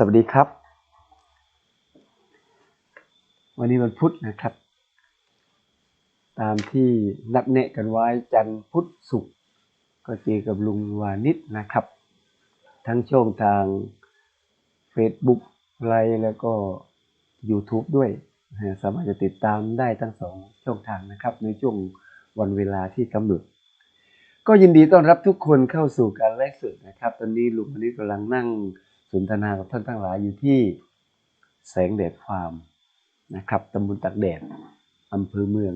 สวัสดีครับ วันนี้วันพุธนะครับ ตามที่นัดแนะกันไว้จันทร์พุธศุกร์ก็เจอกับลุงวานิชนะครับ ทั้งช่องทาง Facebook ไลน์แล้วก็ YouTube ด้วยสามารถจะติดตามได้ทั้งสองช่องทางนะครับ ในช่วงวันเวลาที่กำหนดก็ยินดีต้อนรับทุกคนเข้าสู่การไลฟ์สดนะครับ ตอนนี้ลุงวันนี้กำลังนั่ง สนทนากับท่านทั้งหลายอยู่ที่แสงแดดฟาร์มนะครับตำบลตักแดดอำเภอเมือง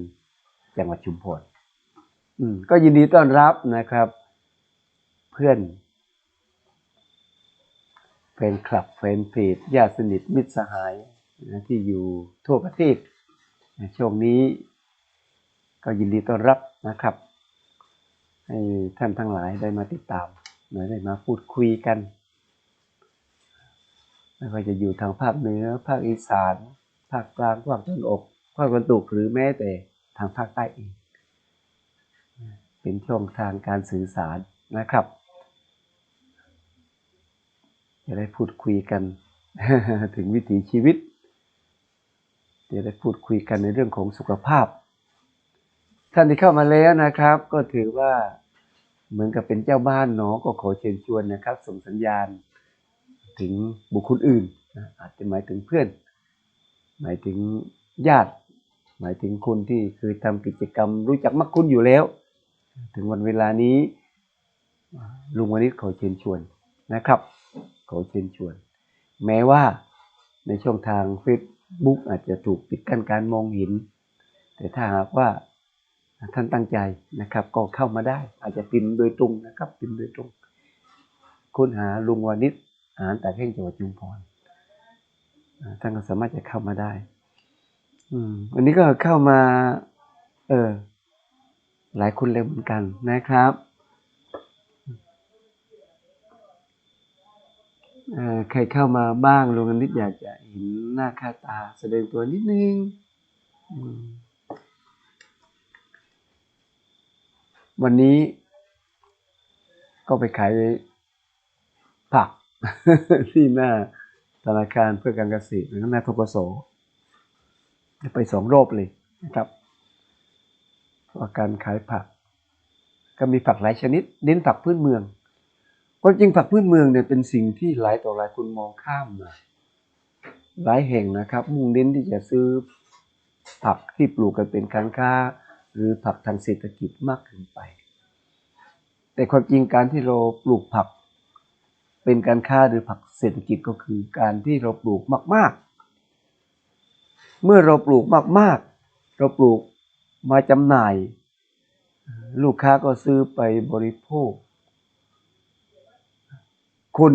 จังหวัดชุมพรอืมก็ยินดีต้อนรับนะครับ เพื่อนแฟนคลับแฟนเพจญาติสนิทมิตรสหายนะที่อยู่ทั่วประเทศนช่วงนี้ ก็ยินดีต้อนรับนะครับให้ท่านทั้งหลายได้มาติดตามหรือได้มาพูดคุยกัน ไม่ว่าจะอยู่ทางภาคเหนือ ภาคอีสาน ภาคกลางภาคตะวันออกภาคตะวันตกหรือแม้แต่ทางภาคใต้เองเป็นช่องทางการสื่อสารนะครับ จะได้พูดคุยกันถึงวิถีชีวิต จะได้พูดคุยกันในเรื่องของสุขภาพ ท่านที่เข้ามาแล้วนะครับ ก็ถือว่าเหมือนกับเป็นเจ้าบ้านเนาะก็ขอเชิญชวนนะครับ ส่งสัญญาณ ถึงบุคคลอื่นนะอาจจะหมายถึงเพื่อน หมายถึงญาติ หมายถึงคนที่เคยทำกิจกรรมรู้จักมักคุ้นอยู่แล้ว ถึงวันเวลานี้ลุงวานิชขอเชิญชวนนะครับ ขอเชิญชวน แม้ว่าในช่องทาง Facebook อาจจะถูกปิดกั้นการมองเห็น แต่ถ้าหากว่าท่านตั้งใจนะครับก็เข้ามาได้ อาจจะพิมพ์โดยตรงนะครับพิมพ์โดยตรง ค้นหาลุงวานิช อาหารตากแห้งจังหวัดชุมพรท่านก็สามารถจะเข้ามาได้ อืมวันนี้ก็เข้ามา เออ หลายคนเลยเหมือนกันนะครับเอ่อใครเข้ามาบ้างลุงนิชอยากจะเห็นหน้าค่าตาแสดงตัวนิดนึงวันนี้ก็ไปขาย ที่หน้าธนาคารเพื่อการเกษตรหรือหน้าทกสไปสองรอบเลยนะครับเพราการขายผัก ก็มีผักหลายชนิด เน้นผักพื้นเมืองความจริงผักพื้นเมืองเนี่ยเป็นสิ่งที่หลายต่อหลายคนมองข้ามนะหลายแห่งนะครับ มุ่งเน้นที่จะซื้อผักที่ปลูกกันเป็นการค้า หรือผักทางเศรษฐกิจมากเกินไป แต่ความจริงการที่เราปลูกผัก เป็นการค้าหรือผักเศรษฐกิจก็คือการที่เราปลูกมาก ๆ เมื่อเราปลูกมาก ๆ เราปลูกมาจำหน่าย ลูกค้าก็ซื้อไปบริโภค คน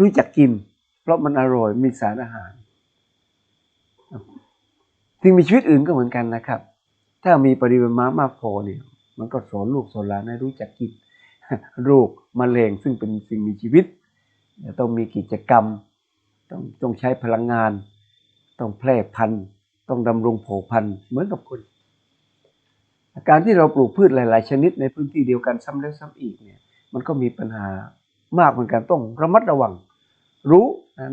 รู้จักกิน เพราะมันอร่อยมีสารอาหารสิ่งมีชีวิตอื่นก็เหมือนกันนะครับ ถ้ามีปริมาณมากพอเนี่ย มันก็สอนลูกสอนหลานให้รู้จักกินโรคมะเร็งซึ่งเป็นสิ่งมีชีวิต ต้องมีกิจกรรม ต้องต้องใช้พลังงาน ต้องแพร่พันธุ์ ต้องดำรงเผ่าพันธุ์เหมือนกับคนการที่เราปลูกพืชหลาย ๆ ชนิดในพื้นที่เดียวกันซ้ำแล้วซ้ำอีกเนี่ยมันก็มีปัญหามากเหมือนกันต้องระมัดระวัง รู้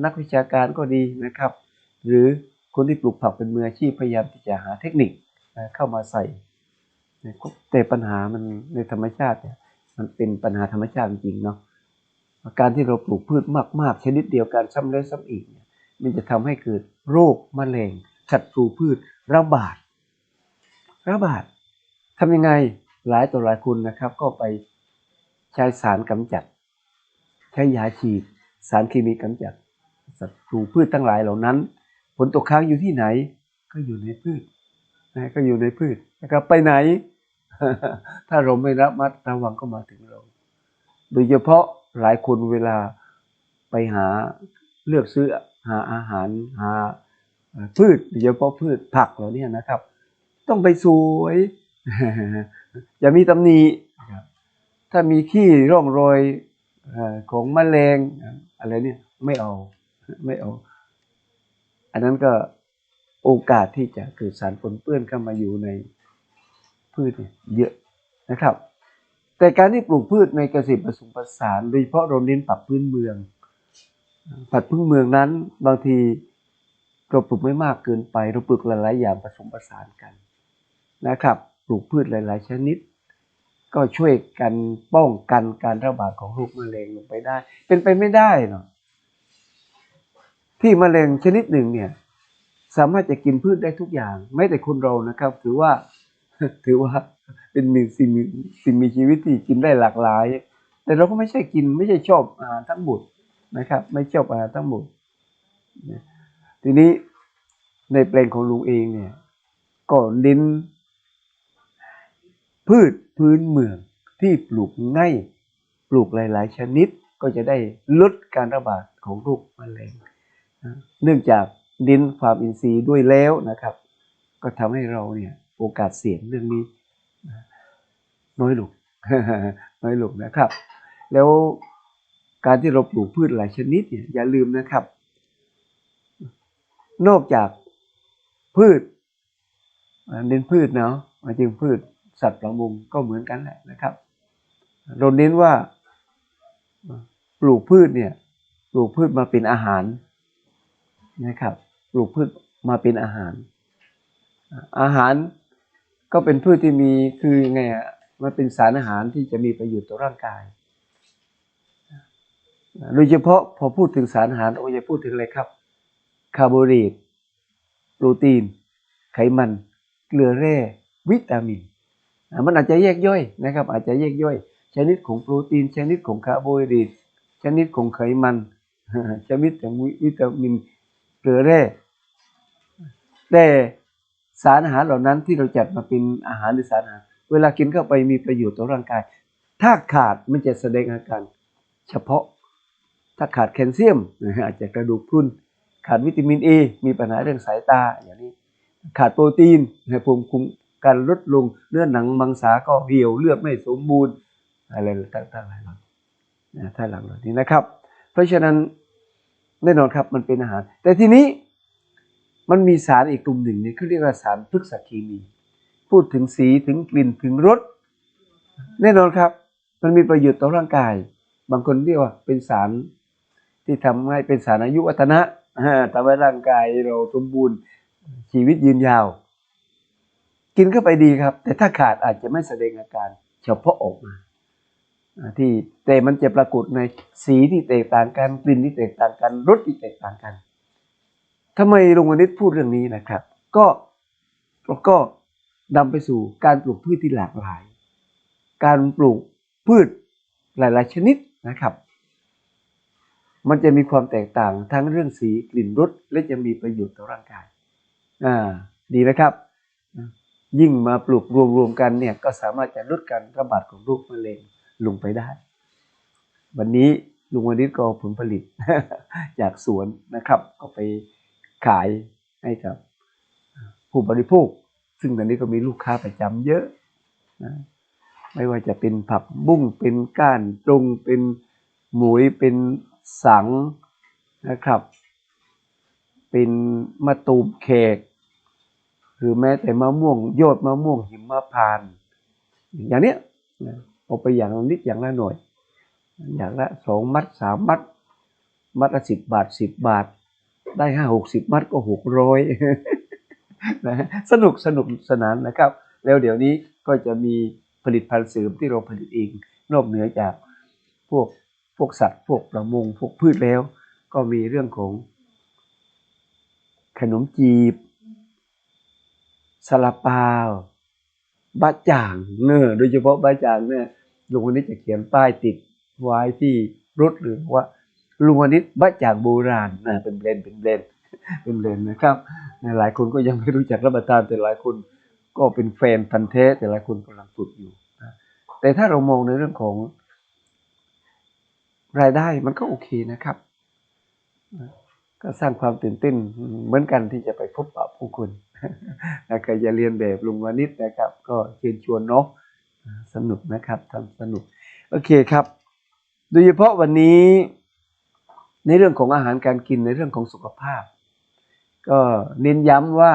นักวิชาการก็ดีนะครับ หรือคนที่ปลูกผักเป็นมืออาชีพพยายามที่จะหาเทคนิคเข้ามาใส่แต่ปัญหามันในธรรมชาติเนี่ยมันเป็นปัญหาธรรมชาติจริงเนาะ การที่เราปลูกพืชมาก ๆ ชนิดเดียวกันซ้ำแล้วซ้ำอีกเนี่ยมันจะทำให้เกิดโรคมะเร็งศัตรูพืชระบาด ระบาดทำยังไงหลายต่อหลายคนนะครับ ก็ไปใช้สารกำจัด ใช้ยาฉีด สารเคมีกำจัดศัตรูพืชทั้งหลายเหล่านั้น ผลตกค้างอยู่ที่ไหน ก็อยู่ในพืชนะก็อยู่ในพืชนะครับไปไหน ถ้าเราไม่ระมัดระวังก็มาถึงเรา โดยเฉพาะ หลายคนเวลาไปหาเลือกซื้อหาอาหารหาพืชโดยเฉพาะพืชผักเหล่านี้นะครับ ต้องไปสวยอย่ามีตำหนิถ้ามีขี้ร่องรอยของแมลงอะไรเนี่ยไม่เอาไม่เอา อันนั้นก็โอกาสที่จะเกิดสารปนเปื้อนเข้ามาอยู่ในพืชเยอะนะครับ แต่การที่ปลูกพืชในเกษตรผสมผสานโดยเฉพาะเราเน้นปรับพื้นเมืองผัดพึ่งเมืองนั้นบางทีเราปลูกไม่มากเกินไป เราปลูกหลาย ๆ อย่างผสมผสานกันนะครับ ปลูกพืชหลาย ๆ ชนิด ก็ช่วยกันป้องกันการระบาดของโรคมะเร็งลงไปได้ เป็นไปไม่ได้เนาะที่มะเร็งชนิดหนึ่งเนี่ยสามารถจะกินพืชได้ทุกอย่าง ไม่แต่คนเรานะครับ ถือว่าถือว่า เป็นมีสิ่งมีสิ่งมีชีวิตที่กินได้หลากหลาย แต่เราก็ไม่ใช่กินไม่ใช่ชอบอาหารทั้งหมดนะครับ ไม่ชอบอาหารทั้งหมดทีนี้ในแปลงของลุงเองเนี่ยก็เน้นพืชพื้นเมืองที่ปลูกง่ายปลูกหลาย ๆ ชนิดก็จะได้ลดการระบาดของโรคมะเร็งเนื่องจากดินความอินทรีย์ด้วยแล้วนะครับ ก็ทำให้เราเนี่ยโอกาสเสี่ยงเรื่องนี้ น้อยลงน้อยลงนะครับ แล้วการที่เราปลูกพืชหลายชนิดเนี่ยอย่าลืมนะครับ นอกจากพืชเน้นพืชเนาะหมายถึงพืชสัตว์ประมงก็เหมือนกันแหละนะครับเราเน้นว่าปลูกพืชเนี่ยปลูกพืชมาเป็นอาหารนะครับ ปลูกพืชมาเป็นอาหาร อาหารก็เป็นพืชที่มีคือไงอะ มันเป็นสารอาหารที่จะมีประโยชน์ต่อร่างกาย โดยเฉพาะพอพูดถึงสารอาหารเราจะพูดถึงอะไรครับคาร์โบไฮเดรตโปรตีน ไขมัน เกลือแร่ วิตามิน มันอาจจะแยกย่อยนะครับ อาจจะแยกย่อย ชนิดของโปรตีน ชนิดของคาร์โบไฮเดรตชนิดของไขมัน ชนิดของวิตามิน เกลือแร่ แต่สารอาหารเหล่านั้นที่เราจัดมาเป็นอาหารหรือสารอาหาร เวลากินเข้าไปมีประโยชน์ต่อร่างกาย ถ้าขาดมันจะแสดงอาการ เฉพาะ ถ้าขาดแคลเซียมอาจจะกระดูกพรุนขาดวิตามินเอมีปัญหาเรื่องสายตาอย่างนี้ ขาดโปรตีนนะภูมิคุ้มกันลดลงเนื้อหนังมังสาก็เหี่ยวเลือดไม่สมบูรณ์อะไรต่างๆหลายอย่างนะถ้าหลังเหล่านี้นะครับ เพราะฉะนั้นแน่นอนครับมันเป็นอาหาร แต่ทีนี้มันมีสารอีกกลุ่มหนึ่งนี่เขาเรียกว่าสารพฤกษเคมี พูดถึงสีถึงกลิ่นถึงรสแน่นอนครับ มันมีประโยชน์ต่อร่างกาย บางคนเรียกว่าเป็นสารที่ทำให้เป็นสารอายุวัฒนะอ่าทำให้ร่างกายเราสมบูรณ์ชีวิตยืนยาว กินเข้าไปดีครับ แต่ถ้าขาดอาจจะไม่แสดงอาการเฉพาะออกมาที่แต่มันจะปรากฏในสีที่แตกต่างกันกลิ่นที่แตกต่างกันรสที่แตกต่างกันทำไมลุงวณิชพูดเรื่องนี้นะครับ ก็ก็ นำไปสู่การปลูกพืชที่หลากหลาย การปลูกพืชหลาย ๆ ชนิดนะครับ มันจะมีความแตกต่างทั้งเรื่องสีกลิ่นรสและจะมีประโยชน์ต่อร่างกายอ่าดีนะครับ ยิ่งมาปลูกรวม ๆ กันเนี่ยก็สามารถจะลดการระบาดของโรคมะเร็งลงไปได้ วันนี้ลุงวันนี้ก็ผลผลิตจากสวนนะครับ ก็ไปขายให้กับผู้บริโภค ซึ่งตอนนี้ก็มีลูกค้าประจำเยอะนะไม่ว่าจะเป็นผักบุ้งเป็นก้านตรงเป็นหมุยเป็นสังนะครับ เป็นมะตูมแขก หรือแม้แต่มะม่วงยอดมะม่วงหิมะพาน อย่างเนี้ยนะเอาไปอย่างนิดอย่างละหน่อย อย่างละสองมัดสามมัด มัดละสิบบาทสิบบาท ได้ห้าหกสิบมัดก็หกร้อย นะสนุกสนุกสนานนะครับ แล้วเดี๋ยวนี้ก็จะมีผลิตภัณฑ์เสริมที่เราผลิตเอง นอกเหนือจากพวกพวกสัตว์พวกประมงพวกพืชแล้ว ก็มีเรื่องของ ขนมจีบซาลาเปาบะจ่างเนอโดยเฉพาะบะจ่างเนี่ยลุงวันนี้จะเขียนป้ายติดไว้ที่รถหรือว่าลุงวันนี้บะจ่างโบราณนะเป็นเบรนเป็นเบรนเป็นเบรนนะครับ หลายคนก็ยังไม่รู้จักรับประทานแต่หลายคนก็เป็นแฟนพันธุ์แท้แต่หลายคนกำลังฝึกอยู่นะแต่ถ้าเรามองในเรื่องของรายได้มันก็โอเคนะครับ ก็สร้างความตื่นเต้นเหมือนกันที่จะไปพบปะผู้คนนะครจะเรียนแบบลุงวานิชนะครับ ก็เชิญชวนเนาะสนุกนะครับทำสนุก โอเคครับ โดยเฉพาะวันนี้ในเรื่องของอาหารการกินในเรื่องของสุขภาพ ก็เน้นย้ำว่า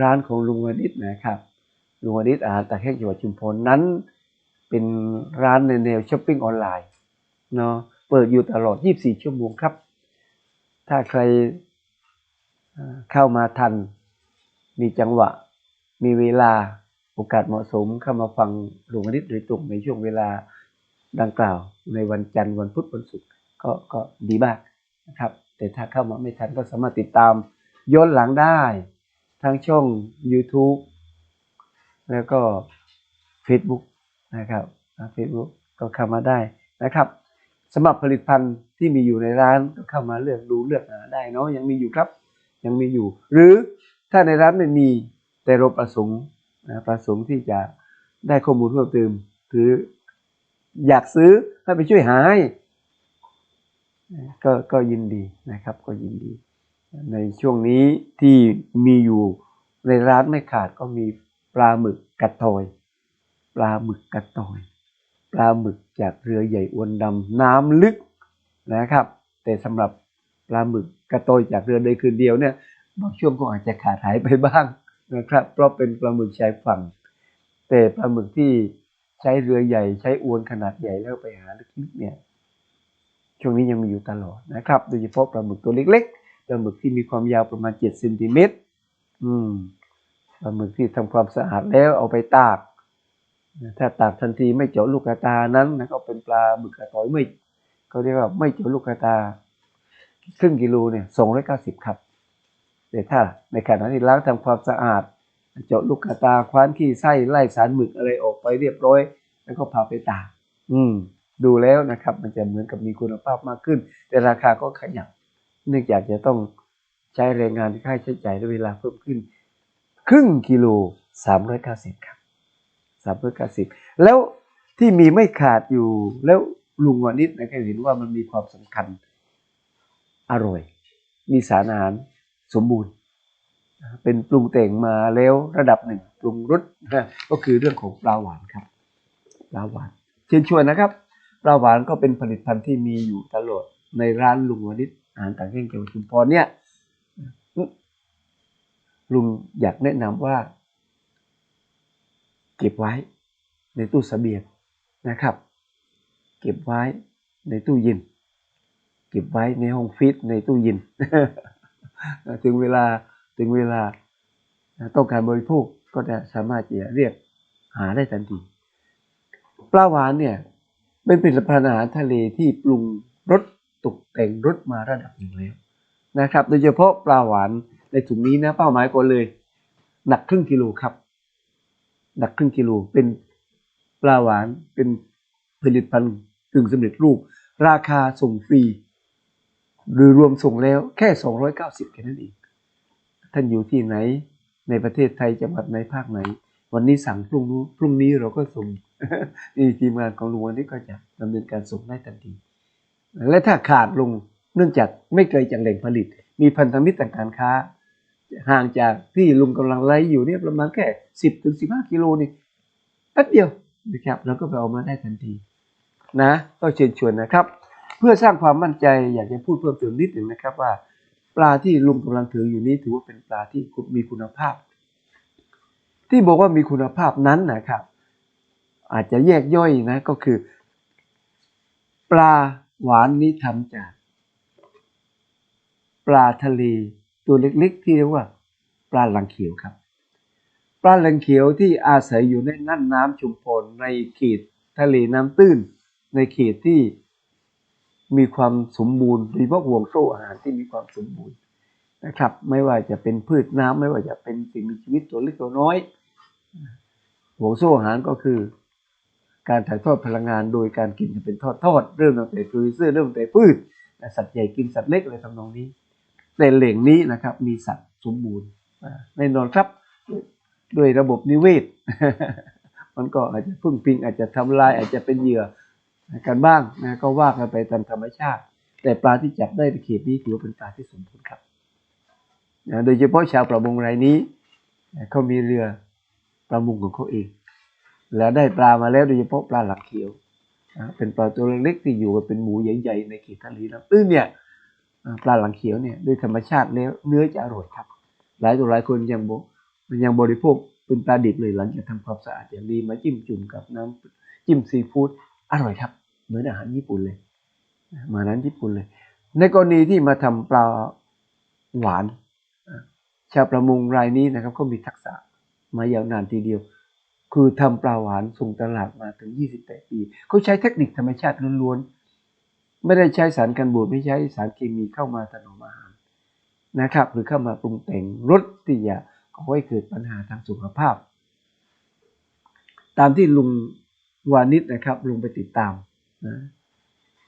ร้านของลุงวนิชนะครับ ลุงวนิชอาหารตะแคงจังหวัดชุมพรนั้น เป็นร้านในแนวช้อปปิ้งออนไลน์เนาะเปิดอยู่ตลอด 24 ชั่วโมงครับ ถ้าใครเข้ามาทัน มีจังหวะ มีเวลาโอกาสเหมาะสมเข้ามาฟังหลวงอนิตโดยตรงในช่วงเวลาดังกล่าวในวันจันทร์วันพุธวันศุกร์ก็ก็ดีมากนะครับ แต่ถ้าเข้ามาไม่ทันก็สามารถติดตาม ย้อนหลังได้ ทั้งช่อง YouTube แล้วก็ Facebook นะครับเฟซบุ๊กก็เข้ามาได้นะครับสำหรับผลิตภัณฑ์ที่มีอยู่ในร้านก็เข้ามาเลือกดูเลือกหาได้เนาะยังมีอยู่ครับ ยังมีอยู่ หรือถ้าในร้านไม่มีแต่เราประสงค์นะประสงค์ที่จะได้ข้อมูลเพิ่มเติมหรืออยากซื้อให้ไปช่วยหาให้ก็ก็ยินดีนะครับก็ยินดี ในช่วงนี้ที่มีอยู่ในร้านไม่ขาดก็มีปลาหมึกกระตอย ปลาหมึกกระตอย ปลาหมึกจากเรือใหญ่อวนดำน้ำลึกนะครับ แต่สำหรับปลาหมึกกระตอยจากเรือใดคืนเดียวเนี่ยบางช่วงก็อาจจะขาดหายไปบ้างนะครับ เพราะเป็นปลาหมึกชายฝั่ง แต่ปลาหมึกที่ใช้เรือใหญ่ใช้อวนขนาดใหญ่แล้วไปหาลึกๆเนี่ยช่วงนี้ยังมีอยู่ตลอดนะครับ โดยเฉพาะปลาหมึกตัวเล็กๆ ปลาหมึกที่มีความยาวประมาณ7เซนติเมตรอืมปลาหมึกที่ทำความสะอาดแล้วเอาไปตาก ถ้าตากทันทีไม่เจาะลูกกระตานั้นนะก็เป็นปลาหมึกกระต่อยไม่เขาเรียกว่าไม่เจาะลูกกระตาครึ่งกิโลเนี่ยสองร้อยเก้าสิบครับ แต่ถ้าในขณะที่ล้างทำความสะอาด เจาะลูกกระตาคว้านขี้ไส้ไล่สารหมึกอะไรออกไปเรียบร้อย แล้วก็พาไปตาก อืม ดูแล้วนะครับ มันจะเหมือนกับมีคุณภาพมากขึ้น แต่ราคาก็ขยับ เนื่องจากจะต้องใช้แรงงานค่าใช้จ่ายและเวลาเพิ่มขึ้น ครึ่งกิโลสามร้อยเก้าสิบครับสามร้อยเก้าสิบแล้วที่มีไม่ขาดอยู่แล้วลุงวานิดนะครับเห็นว่ามันมีความสำคัญอร่อย มีสารอาหารสมบูรณ์ เป็นปรุงแต่งมาแล้วระดับหนึ่งปรุงรสก็คือเรื่องของปลาหวานครับปลาหวาน เชิญชวนนะครับปลาหวานก็เป็นผลิตภัณฑ์ที่มีอยู่ตลอดในร้านลุงวานิช อาหารต่างแห่งจังหวัดชุมพรเนี่ยลุงอยากแนะนำว่า เก็บไว้ในตู้เสบียงนะครับ เก็บไว้ในตู้เย็น เก็บไว้ในห้องฟรีซในตู้เย็นถึงเวลาถึงเวลาต้องการบริโภคก็จะสามารถจะเรียกหาได้ทันทีปลาหวานเนี่ยเป็นผลิตภัณฑ์อาหารทะเลที่ปรุงรส ตกแต่งรสมาระดับหนึ่งแล้วนะครับ โดยเฉพาะปลาหวานในถุงนี้นะเป้าหมายก่อนเลย หนักครึ่งกิโลครับ หนักครึ่งกิโลเป็นปลาหวานเป็นผลิตภัณฑ์กึ่งสำเร็จรูป ราคาส่งฟรี หรือรวมส่งแล้วแค่ 290แค่นั้นเองท่านอยู่ที่ไหนในประเทศไทยจังหวัดไหนภาคไหน วันนี้สั่งพรุ่งนู้นพรุ่งนี้เราก็ส่งนี่ทีมงานของลุงวันนี้ก็จะดำเนินการส่งได้ทันที และถ้าขาดลงเนื่องจากไม่ไกลจากแหล่งผลิต มีพันธมิตรทางการค้า ห่างจากที่ลุงกำลังไล่อยู่เนี่ยประมาณแค่สิบถึงสิบห้ากิโลนี่แป๊บเดียวนะครับเราก็ไปเอามาได้ทันทีนะก็เชิญชวนนะครับ เพื่อสร้างความมั่นใจอยากจะพูดเพิ่มเติมนิดหนึ่งนะครับว่า ปลาที่ลุงกำลังถืออยู่นี้ถือว่าเป็นปลาที่มีคุณภาพ ที่บอกว่ามีคุณภาพนั้นนะครับ อาจจะแยกย่อยนะก็คือ ปลา หวานนี้ทำจาก ปลาทะเลตัวเล็กๆ ที่เรียกว่าปลาหลังเขียวครับ ปลาหลังเขียวที่อาศัยอยู่ในน่านน้ำชุมพรในเขตทะเลน้ำตื้น ในเขตที่มีความสมบูรณ์โดยเฉพาะห่วงโซ่อาหารที่มีความสมบูรณ์นะครับ ไม่ว่าจะเป็นพืชน้ำไม่ว่าจะเป็นสิ่งมีชีวิตตัวเล็กตัวน้อยห่วงโซ่อาหารก็คือ การถ่ายทอดพลังงานโดยการกินเป็นทอดทอดเริ่มตั้งแต่โปรดิวเซอร์เริ่มตั้งแต่พืชสัตว์ใหญ่กินสัตว์เล็กอะไรทำนองนี้ แต่แหล่งนี้นะครับมีสัตว์สมบูรณ์แน่นอนครับด้วยระบบนิเวศ มันก็อาจจะพึ่งพิงอาจจะทำลายอาจจะเป็นเหยื่อกันบ้างนะก็ว่ากันไปตามธรรมชาติ แต่ปลาที่จับได้ในเขตนี้ถือว่าเป็นปลาที่สมบูรณ์ครับโดยเฉพาะชาวประมงรายนี้เขามีเรือประมงของเขาเอง แล้วได้ปลามาแล้วโดยเฉพาะปลาหลักเขียวนะเป็นปลาตัวเล็กที่อยู่กันเป็นหมูใหญ่ๆในเขตทะเลน้ำตื้นเนี่ยปลาหลังเขียวเนี่ยด้วยธรรมชาติแล้วเนื้อจะอร่อยครับ หลายตัวหลายคนยังบอกยังบริโภคเป็นปลาดิบเลยหลังจากทำความสะอาดอย่างดีมาจิ้มจุ่มกับน้ำจิ้มซีฟู้ดอร่อยครับ เหมือนอาหารญี่ปุ่นเลยมานั้นญี่ปุ่นเลย ในกรณีที่มาทำปลาหวาน ชาวประมงรายนี้นะครับก็มีทักษะมายาวนานทีเดียว คือทำปลาหวานส่งตลาดมาถึง 28 ปีเขาใช้เทคนิคธรรมชาติล้วนๆ ไม่ได้ใช้สารกันบูดไม่ใช้สารเคมีเข้ามาถนอมอาหารนะครับ หรือเข้ามาปรุงแต่งรสที่จะก่อให้เกิดปัญหาทางสุขภาพ ตามที่ลุงวานิชนะครับลุงไปติดตามนะ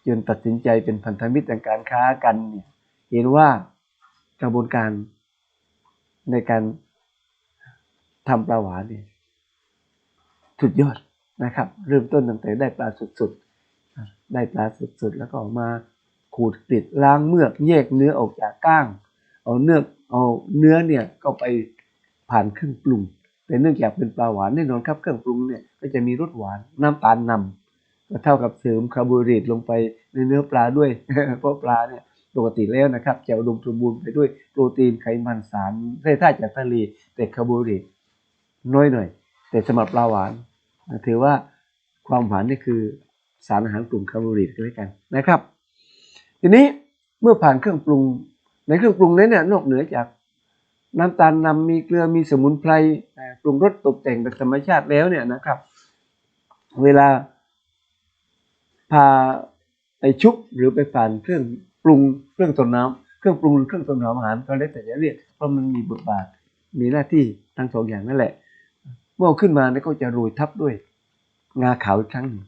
จนตัดสินใจเป็นพันธมิตรทางการค้ากันเนี่ยเห็นว่ากระบวนการในการทำปลาหวานเนี่ย สุดยอดนะครับ เริ่มต้นตั้งแต่ได้ปลาสุดๆ ได้ปลาสุดๆ แล้วก็ออกมาขูดกริดล้างเมือกแยกเนื้อออกจากก้าง เอาเนื้อเอาเนื้อเนี่ยก็ไปผ่านเครื่องปรุง แต่เนื่องจากเป็นปลาหวานแน่นอนครับเครื่องปรุงเนี่ยก็จะมีรสหวานน้ำตาลนำก็เท่ากับเสริมคาร์โบไฮเดรตลงไปในเนื้อปลาด้วย เพราะปลาเนี่ยปกติแล้วนะครับจะอุดมสมบูรณ์ไปด้วยโปรตีนไขมันสารแร่ธาตุจากทะเลแต่คาร์โบไฮเดรตน้อยหน่อย แต่สำหรับปลาหวานถือว่าความหวานนี่คือสารอาหารกลุ่มคาร์โบไฮเดรตก็แล้วกันนะครับ ทีนี้เมื่อผ่านเครื่องปรุง ในเครื่องปรุงนั้นเนี่ยนอกเหนือจากน้ำตาลนำมีเกลือมีสมุนไพรปรุงรสตกแต่งแบบธรรมชาติแล้วเนี่ยนะครับ เวลาพาไปชุบหรือไปผ่านเครื่องปรุงเครื่องต้มน้ำเครื่องปรุงหรือเครื่องต้มน้ำอาหารก็แล้วแต่จะเรียกเพราะมันมีบทบาทมีหน้าที่ทั้งสองอย่างนั่นแหละ เมื่อขึ้นมาเนี่ยก็จะโรยทับด้วยงาขาวอีกครั้งหนึ่ง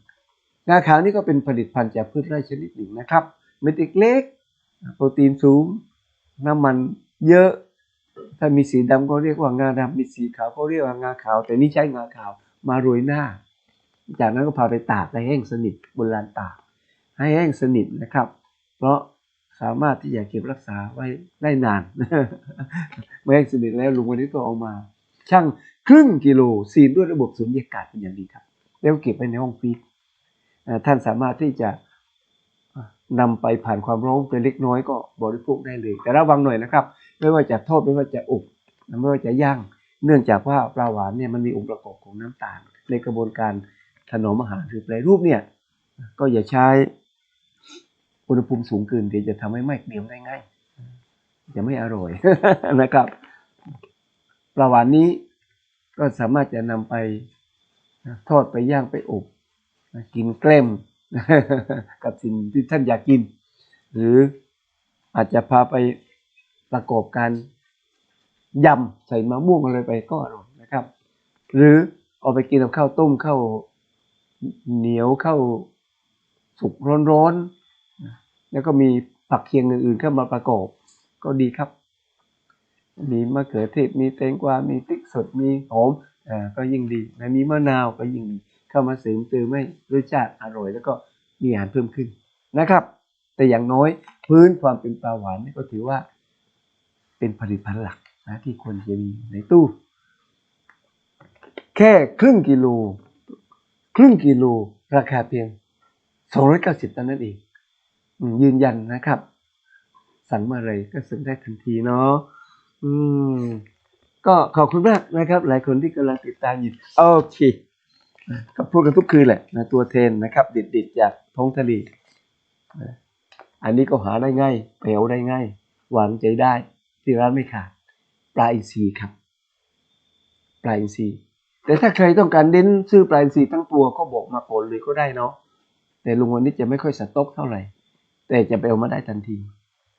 งาขาวนี่ก็เป็นผลิตภัณฑ์จากพืชไร่ชนิดหนึ่งนะครับ เม็ดเล็กโปรตีนสูง น้ำมันเยอะ ถ้ามีสีดำก็เรียกว่างาดำมีสีขาวก็เรียกว่างาขาว แต่นี่ใช้งาขาวมาโรยหน้า จากนั้นก็พาไปตากให้แห้งสนิทบนลานตาก ให้แห้งสนิทนะครับ เพราะสามารถที่จะเก็บรักษาไว้ได้นานเมื่อแห้งสนิทแล้วลุงวันนี้ก็เอามา ช่าง ครึ่งกิโลซีนด้วยระบบสุญญากาศเป็นอย่างดีครับ แล้วเก็บไว้ในห้องฟรีซท่านสามารถที่จะนำไปผ่านความร้อนเป็นเล็กน้อยก็บริโภคได้เลย แต่ระวังหน่อยนะครับ ไม่ว่าจะทอดไม่ว่าจะอบไม่ว่าจะย่าง เนื่องจากว่าปลาหวานเนี่ยมันมีองค์ประกอบของน้ำตาล ในกระบวนการถนอมอาหารหรือแปรรูปเนี่ยก็อย่าใช้อุณหภูมิสูงเกินเดี๋ยวจะทำให้ไหม้เกรียมได้ง่ายจะไม่อร่อยนะครับปลาหวานนี้ ก็สามารถจะนำไปทอดไปย่างไปอบกินแกล้มกับสิ่งที่ท่านอยากกิน หรืออาจจะพาไปประกอบการยำใส่มะม่วงอะไรไปก็อร่อยนะครับ หรือเอาไปกินกับข้าวต้มข้าวเหนียวข้าวสุกร้อนๆแล้วก็มีผักเคียงอื่นๆเข้ามาประกอบก็ดีครับ มีมะเขือเทศมีแตงกวา มีพริกสดมีหอมอ่าก็ยิ่งดีและมีมะนาวก็ยิ่งดีเข้ามาเสริมเติมให้รสชาติอร่อย แล้วก็มีอาหารเพิ่มขึ้นนะครับ แต่อย่างน้อยพื้นความเป็นปลาหวานนี่ก็ถือว่า เป็นผลิตภัณฑ์หลักนะที่ควรจะมีในตู้ แค่ครึ่งกิโลครึ่งกิโลราคาเพียง 290เท่านั้นเองยืนยันนะครับ สั่งเมื่อไรก็สั่งได้ทันทีเนาะ อืม ก็ขอบคุณมากนะครับ หลายคนที่กำลังติดตามอยู่โอเคก็พูดกันทุกคืนแหละนะตัวเทนนะครับเดิดๆจากท้องทะเลอันนี้ก็หาได้ง่ายเปลวได้ง่าย หวานใจได้ ที่ร้านไม่ขาด ปลาอินทรีครับ ปลาอินทรีแต่ถ้าใครต้องการเน้นซื้อปลาอินทรีทั้งตัวก็บอกมาผลเลยก็ได้เนาะแต่ลุงวันนี้จะไม่ค่อยสต็อกเท่าไหร่ แต่จะไปเอามาได้ทันที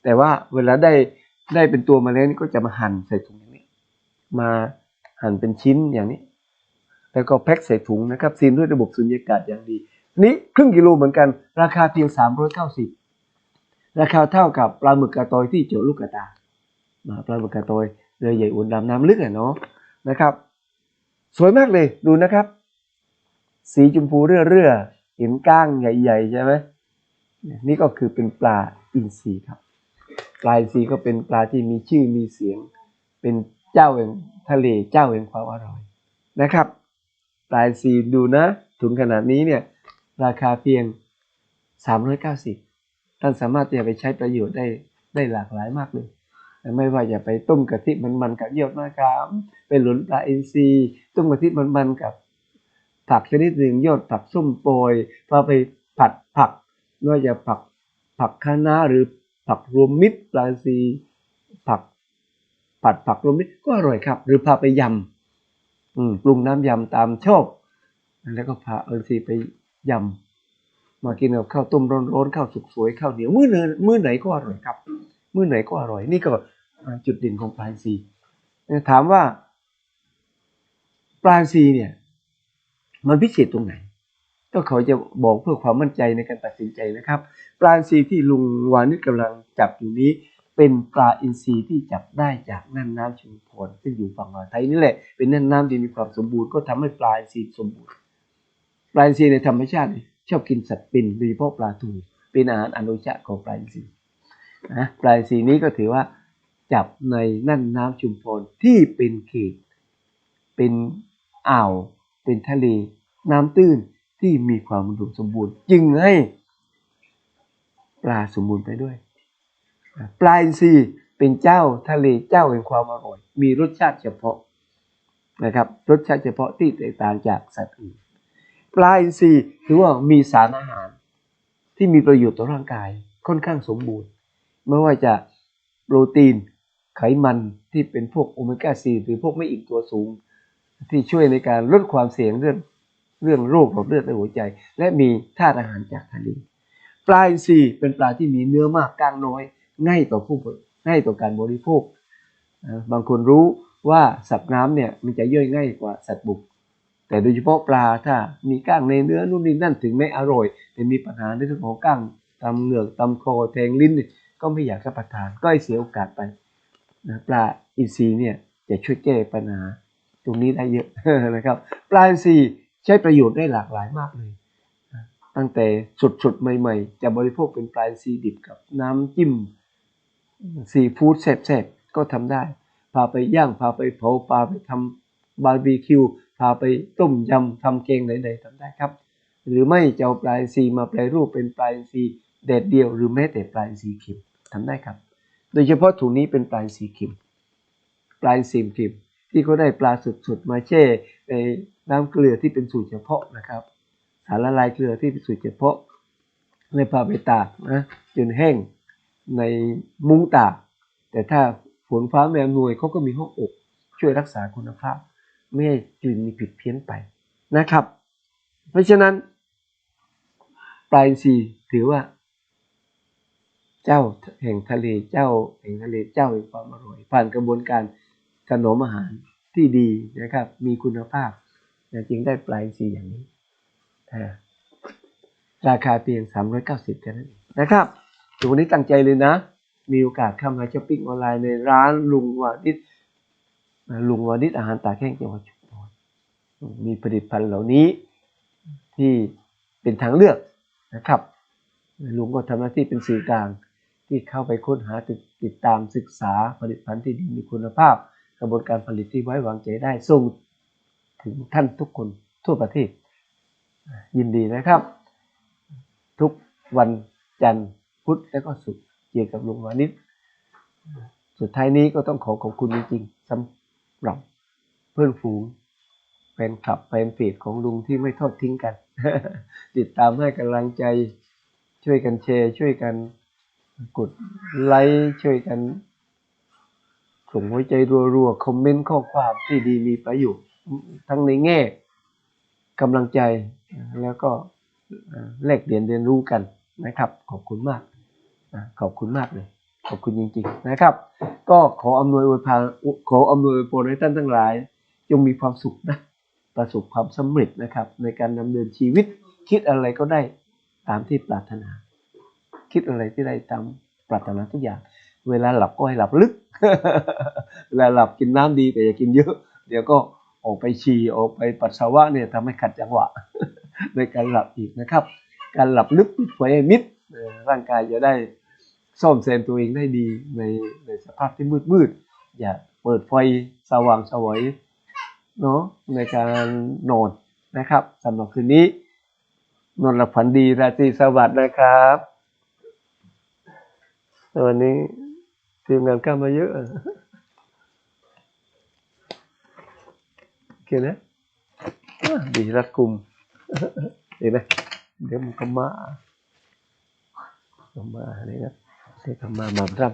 แต่ว่าเวลาได้ ได้เป็นตัวมาแล้วนี่ก็จะมาหั่นใส่ถุงอย่างนี้ มาหั่นเป็นชิ้นอย่างนี้ แล้วก็แพ็คใส่ถุงนะครับซีนด้วยระบบสุญญากาศอย่างดีนี้ครึ่งกิโลเหมือนกัน ราคาเพียง 390 ราคาเท่ากับปลาหมึกกระตอยที่เจาะลูกกระตาปลาหมึกกระตอยเรือใหญ่อุ่นดำน้ำลึกอะเนาะนะครับ สวยมากเลยดูนะครับ สีชมพูเรื่อเรื่อเห็นก้างใหญ่ๆใช่ไหมนี่ก็คือเป็นปลาอินทรีครับ ปลาอินทรีก็เป็นปลาที่มีชื่อมีเสียง เป็นเจ้าแห่งทะเลเจ้าแห่งความอร่อยนะครับ ปลาอินทรีดูนะ ถุงขนาดนี้เนี่ยราคาเพียง 390 ท่านสามารถที่จะไปใช้ประโยชน์ได้ได้หลากหลายมากเลย ไม่ว่าจะไปต้มกะทิมันๆกับยอดมะขามไปหลุนปลาอินทรีต้มกะทิมันๆกับผักชนิดหนึ่งยอดผักส้มโปรยพาไปผัดผักไม่ว่าจะผักผักคะน้าหรือ ผักรวมมิตรปลาอินทรีผักผัดผักรวมมิตรก็อร่อยครับ หรือพาไปยำอืมปรุงน้ำยำตามชอบแล้วก็พาเอินซีไปยำมากินกับข้าวต้มร้อนๆข้าวสุกสวยข้าวเหนียวมื้อไหนมื้อไหนก็อร่อยครับ มื้อไหนก็อร่อย นี่ก็อ่าจุดเด่นของปลาอินทรีถามว่าปลาอินทรีเนี่ย มันพิเศษตรงไหน ก็เขาจะบอกเพื่อความมั่นใจในการตัดสินใจนะครับ ปลาอินทรีย์ที่ลุงวานิชกำลังจับอยู่นี้ เป็นปลาอินทรีย์ที่จับได้จากน่านน้ำชุมพรซึ่งอยู่ฝั่งอ่าวไทยนี่แหละเป็นน่านน้ำที่มีความสมบูรณ์ก็ทำให้ปลาอินทรีย์สมบูรณ์ ปลาอินทรีย์ในธรรมชาติชอบกินสัตว์ปินโดยเฉพาะปลาทูเป็นอาหารอนุชาของปลาอินทรีย์นะปลาอินทรีย์นี้ก็ถือว่าจับในน่านน้ำชุมพรที่เป็นเขตเป็นอ่าวเป็นทะเลน้ำตื้น ที่มีความอุดมสมบูรณ์ จึงให้ปลาสมบูรณ์ไปด้วย ปลาอินทรีย์เป็นเจ้าทะเลเจ้าแห่งความอร่อย มีรสชาติเฉพาะนะครับ รสชาติเฉพาะที่แตกต่างจากสัตว์อื่นปลาอินทรีย์ถือว่ามีสารอาหารที่มีประโยชน์ต่อร่างกายค่อนข้างสมบูรณ์ ไม่ว่าจะโปรตีนไขมันที่เป็นพวกโอเมก้าซีหรือพวกไม่อิ่มตัวสูง ที่ช่วยในการลดความเสี่ยงเรื่อง เรื่องโรคหลอดเลือดในหัวใจ และมีธาตุอาหารจากทะเลปลาอินทรีย์เป็นปลาที่มีเนื้อมากกล้างน้อย ง่ายต่อผู้บริง่ายต่อการบริโภค บางคนรู้ว่าสัตว์น้ำเนี่ยมันจะย่อยง่ายกว่าสัตว์บุก แต่โดยเฉพาะปลาถ้ามีก้างในเนื้อนู่นนี่นั่นถึงไม่อร่อย แต่มีปัญหาในเรื่องของก้างตำเหงือกตำคอแทงลิ้นก็ไม่อยากรับประทาน ก็ให้เสียโอกาสไปนะปลาอินทรีย์เนี่ยจะช่วยแก้ปัญหา ตรงนี้ได้เยอะนะครับ ปลาอินทรีใช้ประโยชน์ได้หลากหลายมากเลย ตั้งแต่สดๆ ใหม่ๆ จะบริโภคเป็นปลาอินทรีดิบกับน้ำจิ้มซีฟู้ดแซ่บๆ ก็ทำได้ พาไปย่าง พาไปเผาพาไปทำบาร์บีคิว พาไปต้มยำทำแกงไหนๆทำได้ครับ หรือไม่จะเอาปลาอินทรีมาแปรรูปเป็นปลาอินทรีแดดเดียว หรือแม้แต่ปลาอินทรีเค็มทำได้ครับ โดยเฉพาะถุงนี้เป็นปลาอินทรีเค็มปลาอินทรีเค็มที่เขาได้ปลาสดๆมาแช่ใน น้ำเกลือที่เป็นสูตรเฉพาะนะครับ สารละลายเกลือที่เป็นสูตรเฉพาะเลยพาไปตากนะจนแห้งในมุ้งตาก แต่ถ้าฝนฟ้าแมวหน่วยเขาก็มีห้องอบช่วยรักษาคุณภาพ ไม่ให้กลิ่นมีผิดเพี้ยนไปนะครับ เพราะฉะนั้น ปลาอินทรีถือว่า เจ้าแห่งทะเลเจ้าแห่งทะเลเจ้าแห่งความอร่อย ผ่านกระบวนการถนอมอาหารที่ดีนะครับ มีคุณภาพ จึงได้ปลาอินทรีอย่างนี้ ราคาเพียง 390แค่นั้นนะครับถึงวันนี้ตั้งใจเลยนะ มีโอกาสเข้ามาช้อปปิ้งออนไลน์ในร้านลุงวานิชลุงวานิชอาหารตาแห้งจังหวัดชุมพรมีผลิตภัณฑ์เหล่านี้ที่เป็นทางเลือกนะครับลุงก็ทำหน้าที่เป็นสื่อกลางที่เข้าไปค้นหาติดติดตามศึกษาผลิตภัณฑ์ที่ดีมีคุณภาพ กระบวนการผลิตที่ไว้วางใจได้ส่ง ถึงท่านทุกคนทั่วประเทศ ยินดีนะครับ ทุกวันจันทร์พุธและก็ศุกร์เกี่ยวกับลุงวานิชสุดท้ายนี้ก็ต้องขอขอบคุณจริงๆสำหรับเพื่อนฝูงแฟนคลับแฟนเพจของลุงที่ไม่ทอดทิ้งกัน ติดตามให้กำลังใจช่วยกันแชร์ ช่วยกันกดไลค์ช่วยกันส่งหัวใจรัวๆ คอมเมนต์ข้อความที่ดีมีประโยชน์ ทั้งในแง่กำลังใจแล้วก็แลกเปลี่ยนเรียนรู้กันนะครับ ขอบคุณมากขอบคุณมากเลย ขอบคุณจริงๆนะครับ ก็ขออำนวยอวยพรขออำนวยอวยพรให้ท่านทั้งหลาย จงมีความสุขนะประสบความสำเร็จนะครับ ในการดำเนินชีวิตคิดอะไรก็ได้ตามที่ปรารถนา คิดอะไรที่ได้ตามปรารถนาทุกอย่าง เวลาหลับก็ให้หลับลึก เวลาหลับกินน้ำดีแต่อย่ากินเยอะ เดี๋ยวก็ ออกไปฉี่ออกไปปัสสาวะเนี่ยทำให้ขัดจังหวะ ในการหลับอีกนะครับ การหลับลึกปิดไฟมิดร่างกายจะได้ซ่อมแซมตัวเองได้ดีในในสภาพที่มืดมืดๆอย่าเปิดไฟสว่างสวยเนาะในการนอนนะครับสำหรับคืนนี้ นอนหลับฝันดีราตรีสวัสดิ์นะครับวันนี้ทีมงานเข้ามาเยอะ โอเคนะอะดีรัดกุมเห็นไหมเดี๋ยวมันก็มาก็มาเลยนะที่เขามามารับ